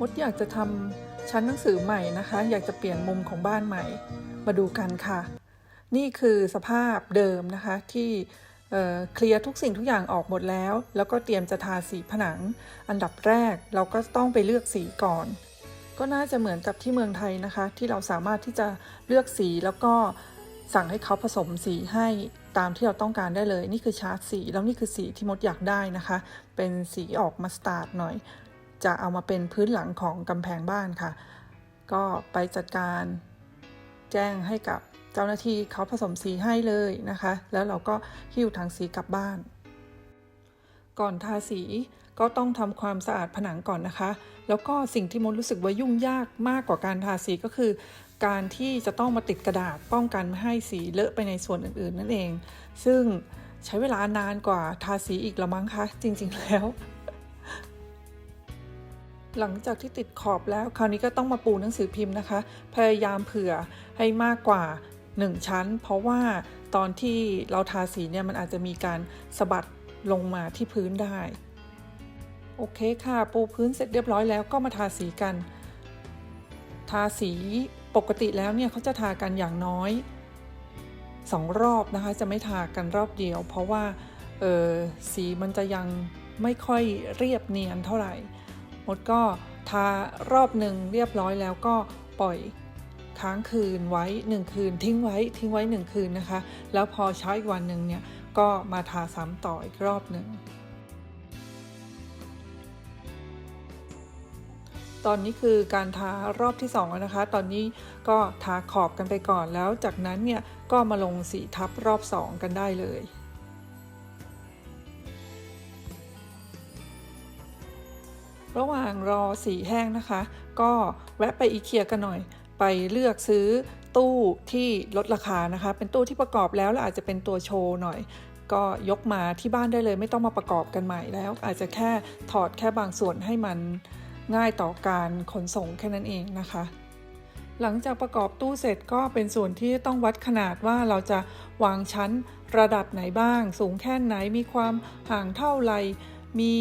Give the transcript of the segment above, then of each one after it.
มดอยากจะทำชั้นหนังสือใหม่นะคะ อยากจะเปลี่ยนมุมของบ้านใหม่ มาดูกันค่ะ นี่คือสภาพเดิมนะคะที่เอ่อเคลียร์ทุกสิ่งทุกอย่างออกหมดแล้ว แล้วก็เตรียมจะทาสีผนัง อันดับแรกเราก็ต้องไปเลือกสีก่อน ก็น่าจะเหมือนกับที่เมืองไทยนะคะ ที่เราสามารถที่จะเลือกสีแล้วก็สั่งให้เขาผสมสีให้ตามที่เราต้องการได้เลย นี่คือชาร์ตสี แล้วนี่คือสีที่มดอยากได้นะคะ เป็นสีออกมัสตาร์ดหน่อย จะเอามาเป็นพื้นหลังของกำแพงบ้านค่ะ ก็ไปจัดการแจ้งให้กับเจ้าหน้าที่เขาผสมสีให้เลยนะคะ แล้วเราก็หิ้วถังสีกลับบ้าน ก่อนทาสีก็ต้องทำความสะอาดผนังก่อนนะคะ แล้วก็สิ่งที่มดรู้สึกว่ายุ่งยากมากกว่าการทาสีก็คือ การที่จะต้องมาติดกระดาษป้องกันไม่ให้สีเลอะไปในส่วนอื่นๆ นั่นเอง ซึ่งใช้เวลานานกว่าทาสีอีกละมั้งคะจริงๆแล้ว หลังจากที่ติดขอบแล้ว คราวนี้ก็ต้องมาปูหนังสือพิมพ์นะคะ พยายามเผื่อให้มากกว่า 1 ชั้น เพราะว่าตอนที่เราทาสีเนี่ยมันอาจจะมีการสะบัดลงมาที่พื้นได้ โอเคค่ะ ปูพื้นเสร็จเรียบร้อยแล้วก็มาทาสีกัน ทาสีปกติแล้วเนี่ยเขาจะทากันอย่างน้อย 2 รอบนะคะ จะไม่ทากันรอบเดียว เพราะว่าออสีมันจะยังไม่ค่อยเรียบเนียนเท่าไหร่ มดก็ทารอบหนึ่งเรียบร้อยแล้วก็ปล่อยค้างคืนไว้ 1 คืน ทิ้งไว้ทิ้งไว้ 1 คืนนะคะ แล้วพอเช้าอีกวันหนึ่งเนี่ยก็มาทาซ้ำต่ออีกรอบหนึ่งตอนนี้คือการทารอบที่2แล้วนะคะ ตอนนี้ก็ทาขอบกันไปก่อนแล้วจากนั้นเนี่ยก็มาลงสีทับรอบ 2 กันได้เลย ระหว่างรอสีแห้งนะคะ ก็แวะไปอีเคียกันหน่อย ไปเลือกซื้อตู้ที่ลดราคานะคะ เป็นตู้ที่ประกอบแล้วแล้วอาจจะเป็นตัวโชว์หน่อย ก็ยกมาที่บ้านได้เลย ไม่ต้องมาประกอบกันใหม่แล้ว อาจจะแค่ถอดแค่บางส่วนให้มันง่ายต่อการขนส่งแค่นั้นเองนะคะ หลังจากประกอบตู้เสร็จก็เป็นส่วนที่ต้องวัดขนาดว่าเราจะวางชั้นระดับไหนบ้าง สูงแค่ไหนมีความห่างเท่าไหร่มี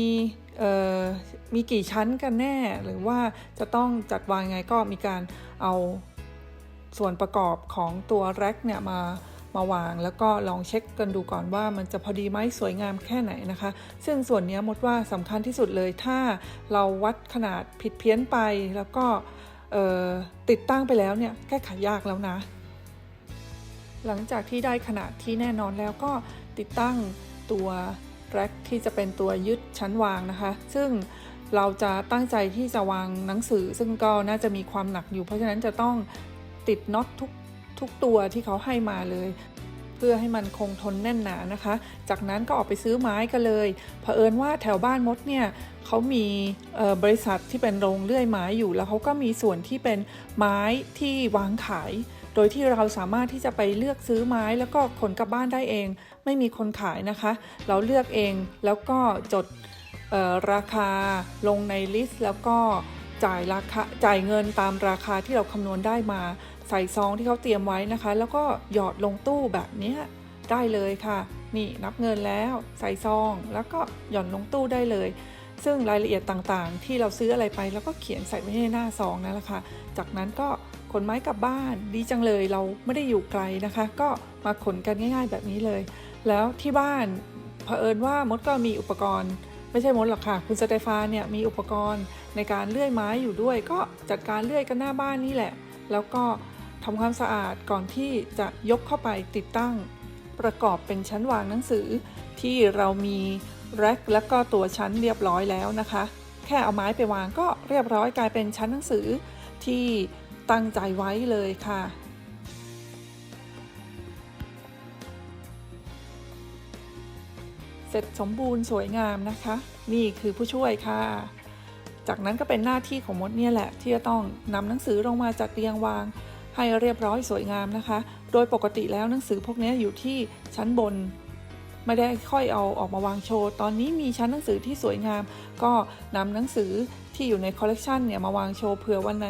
มีกี่ชั้นกันแน่ หรือว่าจะต้องจัดวางยังไงก็มีการเอาส่วนประกอบของตัวแร็คเนี่ยมามาวางแล้วก็ลองเช็คกันดูก่อนว่ามันจะพอดีไหมสวยงามแค่ไหนนะคะ ซึ่งส่วนนี้มดว่าสำคัญที่สุดเลยถ้าเราวัดขนาดผิดเพี้ยนไปแล้วก็ติดตั้งไปแล้วเนี่ยแก้ไขยากแล้วนะ หลังจากที่ได้ขนาดที่แน่นอนแล้วก็ติดตั้งตัว แร็คที่จะเป็นตัวยึดชั้นวางนะคะ ซึ่งเราจะตั้งใจที่จะวางหนังสือ ซึ่งก็น่าจะมีความหนักอยู่ เพราะฉะนั้นจะต้องติดน็อตทุกทุกตัวที่เขาให้มาเลย เพื่อให้มันคงทนแน่นหนานะคะ จากนั้นก็ออกไปซื้อไม้กันเลยเผอิญว่าแถวบ้านมดเนี่ยเขามีบริษัทที่เป็นโรงเลื่อยไม้อยู่แล้วเขาก็มีส่วนที่เป็นไม้ที่วางขาย โดยที่เราสามารถที่จะไปเลือกซื้อไม้แล้วก็ขนกลับบ้านได้เอง ไม่มีคนขายนะคะ เราเลือกเองแล้วก็จดราคาลงในลิสต์ แล้วก็จ่ายราคาจ่ายเงินตามราคาที่เราคำนวณได้มา ใส่ซองที่เขาเตรียมไว้นะคะ แล้วก็หยอดลงตู้แบบนี้ได้เลยค่ะ นี่นับเงินแล้วใส่ซอง แล้วก็หย่อนลงตู้ได้เลย ซึ่งรายละเอียดต่างๆ ที่เราซื้ออะไรไป แล้วก็เขียนใส่ไว้ในหน้าซองนั่นแหละค่ะ จากนั้นก็ขนไม้กลับบ้านดีจังเลยเราไม่ได้อยู่ไกลนะคะ ก็มาขนกันง่าย ๆ แบบนี้เลย แล้วที่บ้านเผอิญว่ามดก็มีอุปกรณ์ ไม่ใช่มดหรอกค่ะ คุณสเตฟานเนี่ยมีอุปกรณ์ในการเลื่อยไม้อยู่ด้วย ก็จัดการเลื่อยกันหน้าบ้านนี่แหละ แล้วก็ทำความสะอาดก่อนที่จะยกเข้าไปติดตั้ง ประกอบเป็นชั้นวางหนังสือ ที่เรามีแร็คและก็ตัวชั้นเรียบร้อยแล้วนะคะ แค่เอาไม้ไปวางก็เรียบร้อยกลายเป็นชั้นหนังสือที่ตั้งใจไว้เลยค่ะ เสร็จสมบูรณ์สวยงามนะคะ นี่คือผู้ช่วยค่ะ จากนั้นก็เป็นหน้าที่ของมดเนี่ยแหละ ที่จะต้องนำหนังสือลงมาจัดเรียงวาง ให้เรียบร้อยสวยงามนะคะ โดยปกติแล้วหนังสือพวกนี้อยู่ที่ชั้นบน ไม่ได้ค่อยเอาออกมาวางโชว์ ตอนนี้มีชั้นหนังสือที่สวยงาม ก็นำหนังสือที่อยู่ในคอลเลกชันเนี่ยมาวางโชว์เผื่อวันไหน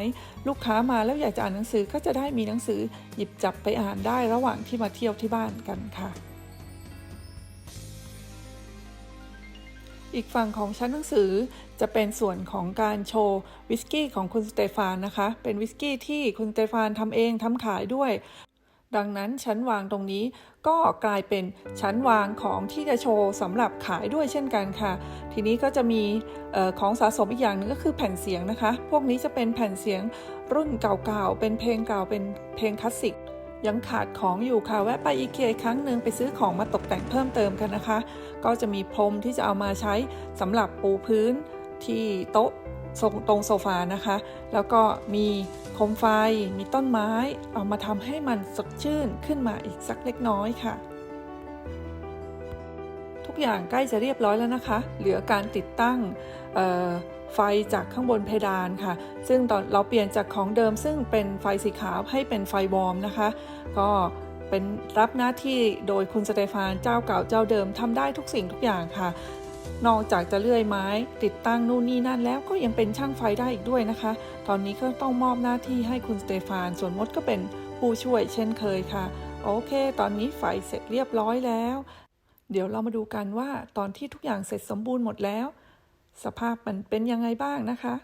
ลูกค้ามาแล้วอยากจะอ่านหนังสือก็จะได้มีหนังสือหยิบจับไปอ่านได้ระหว่างที่มาเที่ยวที่บ้านกันค่ะ อีกฝั่งของชั้นหนังสือจะเป็นส่วนของการโชว์วิสกี้ของคุณสเตฟานนะคะ เป็นวิสกี้ที่คุณสเตฟานทำเองทำขายด้วย ดังนั้นชั้นวางตรงนี้ก็กลายเป็นชั้นวางของที่จะโชว์สำหรับขายด้วยเช่นกันค่ะ ทีนี้ก็จะมีออของสะสมอีกอย่างหนึ่งก็คือแผ่นเสียงนะคะ พวกนี้จะเป็นแผ่นเสียงรุ่นเก่าๆ เป็นเพลงเก่าเป็นเพลงคลาสสิกยังขาดของอยู่ค่ะแวะไปอีเกียอีกครั้งหนึ่งไปซื้อของมาตกแต่งเพิ่มเติมกันนะคะ ก็จะมีพรมที่จะเอามาใช้สำหรับปูพื้นที่โต๊ะตรงโซฟานะคะ แล้วก็มีโคมไฟ มีต้นไม้ เอามาทำให้มันสดชื่นขึ้นมาอีกสักเล็กน้อยค่ะ ทุกอย่างใกล้จะเรียบร้อยแล้วนะคะ เหลือการติดตั้งไฟจากข้างบนเพดานค่ะ ซึ่งตอนเราเปลี่ยนจากของเดิมซึ่งเป็นไฟสีขาวให้เป็นไฟวอร์มนะคะ ก็ เป็นรับหน้าที่โดยคุณสเตฟานเจ้าเก่าเจ้าเดิมทำได้ทุกสิ่งทุกอย่างค่ะ นอกจากจะเลื่อยไม้ ติดตั้งนู่นนี่นั่นแล้วก็ยังเป็นช่างไฟได้อีกด้วยนะคะ ตอนนี้ก็ต้องมอบหน้าที่ให้คุณสเตฟานส่วนมดก็เป็นผู้ช่วยเช่นเคยค่ะ โอเค ตอนนี้ไฟเสร็จเรียบร้อยแล้ว เดี๋ยวเรามาดูกันว่าตอนที่ทุกอย่างเสร็จสมบูรณ์หมดแล้ว สภาพมันเป็นยังไงบ้างนะคะ